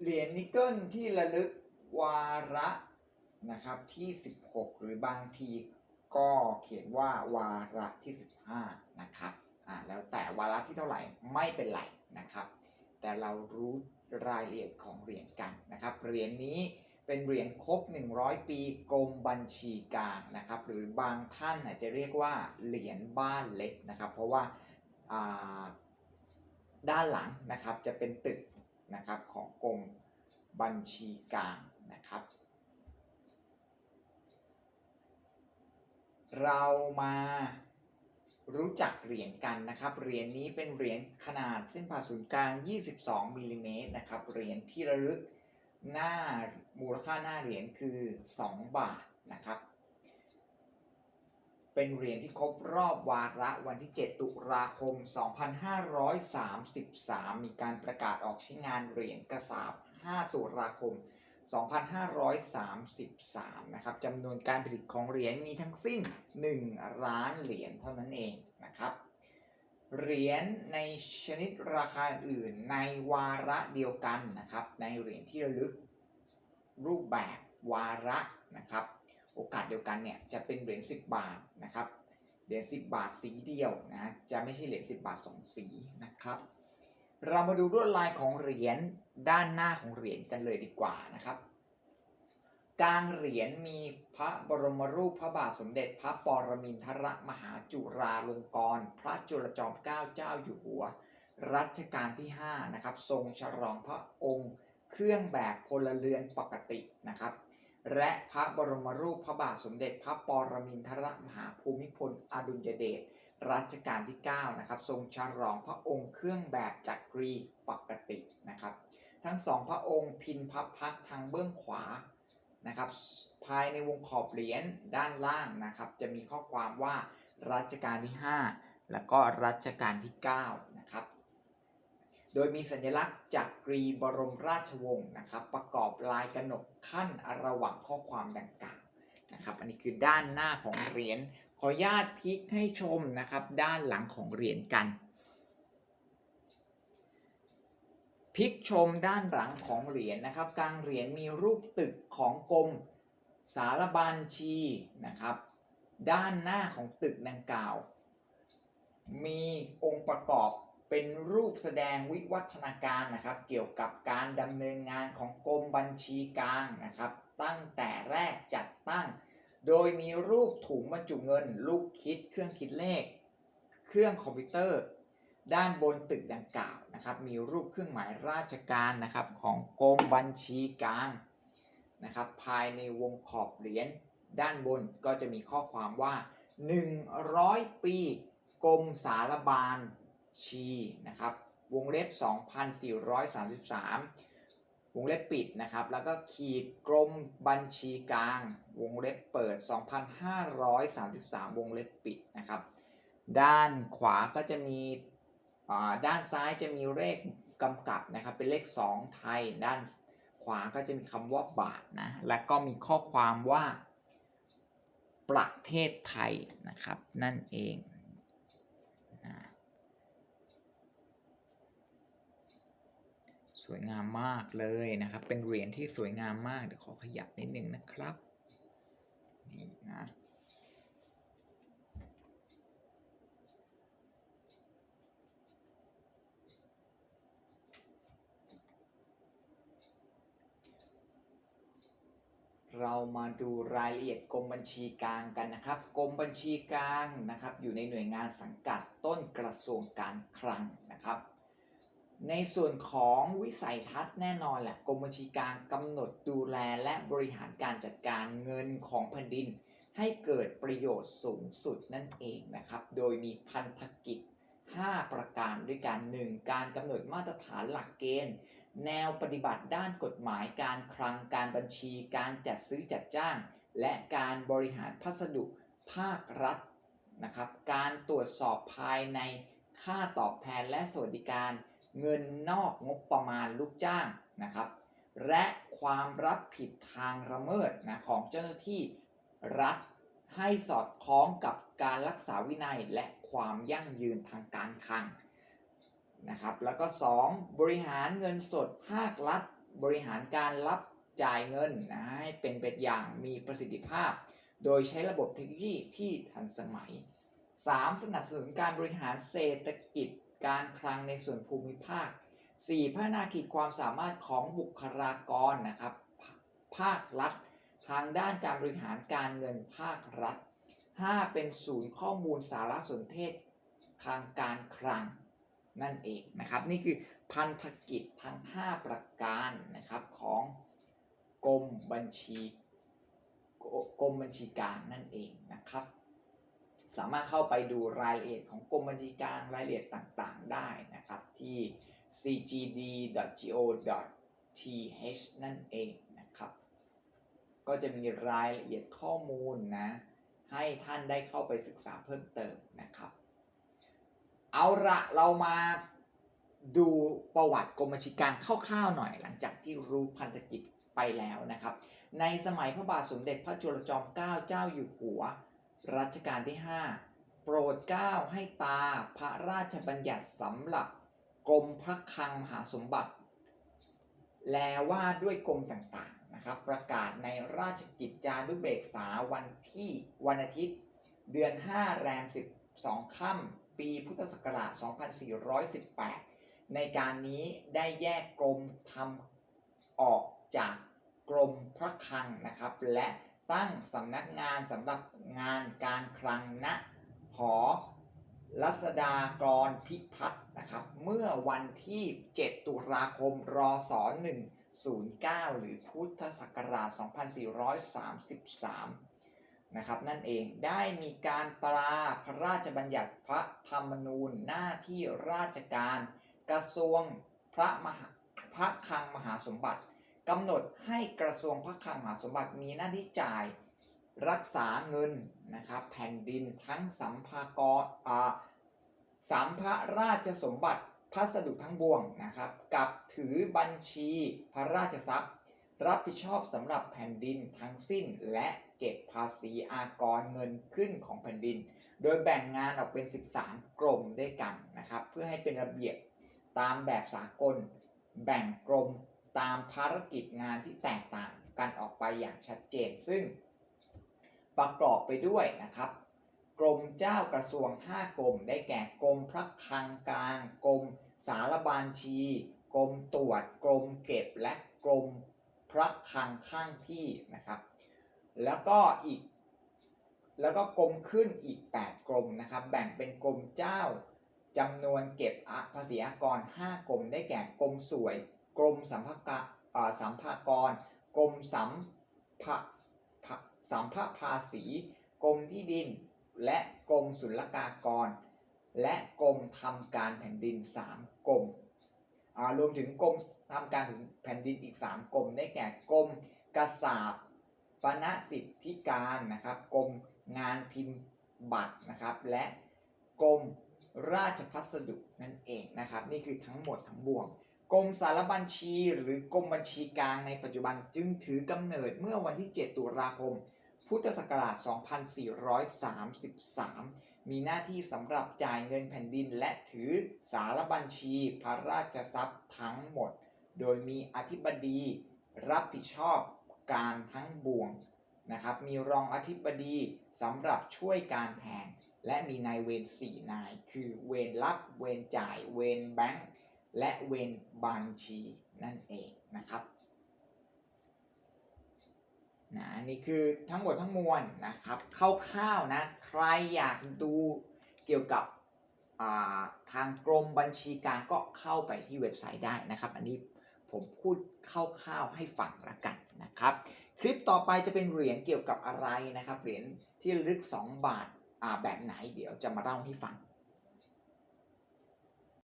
เหรียญนิกเกิลที่ระลึกวาระนะครับที่ 16 หรือบางทีก็เขียนว่าวาระที่ 15 นะครับอ่าแล้วแต่วาระที่เท่าไหร่ไม่เป็นไรนะครับ แต่เรารู้รายละเอียดของเหรียญกันนะครับเหรียญนี้เป็นเหรียญครบ 100 ปีกรมบัญชีกลางนะครับ หรือบางท่านอาจจะเรียกว่าเหรียญบ้านเล็กนะครับ เพราะว่าอ่าด้านหลังนะครับจะเป็นตึก นะครับของกรมบัญชีกลางนะครับ เรามารู้จักเหรียญกันนะครับ เหรียญนี้เป็นเหรียญขนาดเส้นผ่าศูนย์กลาง 22มิลลิเมตรนะครับ เหรียญที่ระลึกหน้ามูลค่าหน้าเหรียญคือ 2 บาทนะครับ เป็นเหรียญที่ครบรอบวาระวันที่ 7 ตุลาคม 2533 มีการประกาศออกใช้งานเหรียญกระสาบ 5 ตุลาคม 2533 นะครับจำนวนการผลิตของเหรียญมีทั้งสิ้น 1 ล้านเหรียญเท่านั้นเองนะครับ เหรียญในชนิดราคาอื่นในวาระเดียวกันนะครับ ในเหรียญที่ระลึกรูปแบบวาระนะครับ โอกาสเดียวกันเนี่ยจะเป็นเหรียญ10 บาทนะครับเหรียญ10 บาทสีเดียวนะจะไม่ใช่เหรียญ10 บาทสองสีนะครับ เรามาดูลวดลายของเหรียญด้านหน้าของเหรียญกันเลยดีกว่านะครับกลางเหรียญมีพระบรมรูปพระบาทสมเด็จพระปรมินทรมหาจุฬาลงกรณ์พระจุลจอมเกล้าเจ้าอยู่หัว รัชกาลที่5นะครับทรงฉลองพระองค์ เครื่องแบบพลเรือนปกตินะครับ และพระบรมรูปพระบาทสมเด็จพระปรมินทรมหาภูมิพลอดุลยเดชรัชกาลที่ 9 นะครับ ทรงฉลองพระองค์เครื่องแบบจักรีปกตินะครับ ทั้งสองพระองค์พินพับพักทางเบื้องขวานะครับ ภายในวงขอบเหรียญด้านล่างนะครับ จะมีข้อความว่ารัชกาลที่ 5 แล้วก็รัชกาลที่ 9 นะครับ โดยมีสัญลักษณ์จักรีบรมราชวงศ์นะครับ ประกอบลายกระหนกขั้นระหว่างข้อความดังกล่าวนะครับ อันนี้คือด้านหน้าของเหรียญขออนุญาตพลิกให้ชมนะครับ ด้านหลังของเหรียญกันพลิกชมด้านหลังของเหรียญนะครับกลางเหรียญมีรูปตึกของกรมสารบัญชีนะครับ ด้านหน้าของตึกดังกล่าว มีองค์ประกอบ เป็นรูปแสดงวิวัฒนาการนะครับ เกี่ยวกับการดำเนินงานของกรมบัญชีกลางนะครับ ตั้งแต่แรกจัดตั้ง โดยมีรูปถุงบรรจุเงิน ลูกคิด เครื่องคิดเลข เครื่องคอมพิวเตอร์ ด้านบนตึกดังกล่าวนะครับ มีรูปเครื่องหมายราชการนะครับของกรมบัญชีกลางนะครับ ภายในวงขอบเหรียญด้านบนก็จะมีข้อความว่า 100 ปีกรมสารบาล ชีนะครับวงเล็บ 2433 วงเล็บปิดนะครับ แล้วก็ขีดกรมบัญชีกลาง วงเล็บเปิด 2533 วงเล็บปิดนะครับ ด้านขวาก็จะมีอ่าด้านซ้ายจะมีเลขกำกับนะครับ เป็นเลข 2 ไทย ด้านขวาก็จะมีคำว่าบาทนะ และก็มีข้อความว่าประเทศไทยนะครับ นั่นเองนะ สวยงามมากเลยนะครับ เป็นเหรียญที่สวยงามมาก เดี๋ยวขอขยับนิดนึงนะครับ นี่นะเรามาดูรายละเอียดกรมบัญชีกลางกันนะครับกรมบัญชีกลางนะครับ อยู่ในหน่วยงานสังกัดต้นกระทรวงการคลังนะครับ ในส่วนของวิสัยทัศน์แน่นอนแหละกรมบัญชีกลางกำหนดดูแลและบริหารการจัดการเงินของแผ่นดิน ให้เกิดประโยชน์สูงสุดนั่นเองนะครับ โดยมีพันธกิจ 5 ประการด้วยกัน 1. การกำหนดมาตรฐานหลักเกณฑ์ แนวปฏิบัติด้านกฎหมายการคลังการบัญชี การจัดซื้อจัดจ้าง และการบริหารพัสดุภาครัฐนะครับ การตรวจสอบภายในค่าตอบแทนและสวัสดิการ เงินนอกงบประมาณลูกจ้างนะครับ และความรับผิดทางละเมิดนะของเจ้าหน้าที่รัฐให้สอดคล้องกับการรักษาวินัยและความยั่งยืนทางการคลังนะครับ แล้วก็ 2. บริหารเงินสดภาครัฐ บริหารการรับจ่ายเงินนะให้เป็นไปอย่างมีประสิทธิภาพ โดยใช้ระบบเทคโนโลยีที่ทันสมัย 3. สนับสนุนการบริหารเศรษฐกิจ การคลังในส่วนภูมิภาค 4. พัฒนาขีดความสามารถของบุคลากรนะครับ ภาครัฐ ทางด้านการบริหารการเงินภาครัฐ 5. เป็นศูนย์ข้อมูลสารสนเทศทางการคลังนั่นเองนะครับ นี่คือพันธกิจทั้ง 5 ประการนะครับของกรมบัญชีกรมบัญชีกางนั่นเอง สามารถเข้าไปดูรายละเอียดของกรมบัญชีกลางรายละเอียดต่างๆ ได้นะครับ ที่ cgd.go.th นั่นเองนะครับ ก็จะมีรายละเอียดข้อมูลนะ ให้ท่านได้เข้าไปศึกษาเพิ่มเติมนะครับ เอาละเรามาดูประวัติกรมบัญชีกลางคร่าวๆหน่อย หลังจากที่รู้พันธกิจไปแล้วนะครับ ในสมัยพระบาทสมเด็จพระจุลจอมเกล้าเจ้าอยู่หัว รัชกาลที่ 5 โปรดเกล้าให้ตาพระราชบัญญัติสำหรับกรมพระคลังมหาสมบัติ แลว่าด้วยกรมต่างๆนะครับ ประกาศในราชกิจจานุเบกษาวันที่วันอาทิตย์ เดือน 5 แรม 12 ค่ำปีพุทธศักราช 2418 ในการนี้ได้แยกกรมทำออกจากกรมพระคลังนะครับ และ ตั้งสำนักงานสำหรับงานการคลังณหอรัศดากรพิพัฒน์นะครับ เมื่อวันที่ 7 ตุลาคม รศ 109 หรือพุทธศักราช 2433 นะครับ นั่นเองได้มีการตราพระราชบัญญัติพระธรรมนูญหน้าที่ราชการกระทรวงพระมหาพระคลังมหาสมบัติ กำหนดให้กระทรวงพระคลังมหาสมบัติมีหน้าที่จ่ายรักษาเงินนะครับแผ่นดินทั้งสัมภากรอ่าสัมภาราชสมบัติพัสดุทั้งบวงนะครับ กับถือบัญชีพระราชทรัพย์ รับผิดชอบสำหรับแผ่นดินทั้งสิ้นและเก็บภาษีอากรเงินขึ้นของแผ่นดิน โดยแบ่งงานออกเป็น 13 กรมด้วยกันนะครับ เพื่อให้เป็นระเบียบตามแบบสากล แบ่งกรม ตามภารกิจงานที่แตกต่างกันออกไปอย่างชัดเจน ซึ่งประกอบไปด้วยนะครับ กรมเจ้ากระทรวง 5 กรม ได้แก่กรมพระคลังกลาง กรมสารบานชี กรมตรวจ กรมเก็บ และกรมพระคลังข้างที่นะครับ แล้วก็อีก แล้วก็กรมขึ้นอีก 8 กรมนะครับ แบ่งเป็นกรมเจ้าจำนวนเก็บภาษีอากร 5 กรม ได้แก่กรมสวย กรมสัมภากสัมภากร กรมสัมภะภะสัมภาภาษี กรมที่ดิน และกรมศุลกากร และกรมทำการแผ่นดิน 3กรมรวมถึงกรมทำการแผ่นดินอีก 3กรมได้แก่กรมกษาปณสิทธิการนะครับกรมงานพิมพ์บัตรนะครับและกรมราชพัสดุนั่นเองนะครับ นี่คือทั้งหมดทั้งบวง กรมสารบัญชีหรือกรมบัญชีกลางในปัจจุบันจึงถือกำเนิดเมื่อวันที่ 7 ตุลาคม พุทธศักราช 2433 มีหน้าที่สำหรับจ่ายเงินแผ่นดินและถือสารบัญชีพระราชทรัพย์ทั้งหมด โดยมีอธิบดีรับผิดชอบการทั้งบวงนะครับ มีรองอธิบดีสำหรับช่วยการแทน และมีนายเวร4นาย คือเวรรับ เวรจ่าย เวรแบงค์ และเวรบัญชีนั่นเองนะครับนะนี่คือทั้งหมดทั้งมวลนะครับคร่าวๆนะใครอยากดูเกี่ยวกับาทางกรมบัญชีกลางก็เข้าไปที่เว็บไซต์ได้นะครับ อันนี้ผมพูดคร่าวๆให้ฟังละกันนะครับ คลิปต่อไปจะเป็นเหรียญเกี่ยวกับอะไรนะครับเหรียญที่ระลึก 2 บาทอ่าแบบไหนเดี๋ยวจะมาเล่าให้ฟัง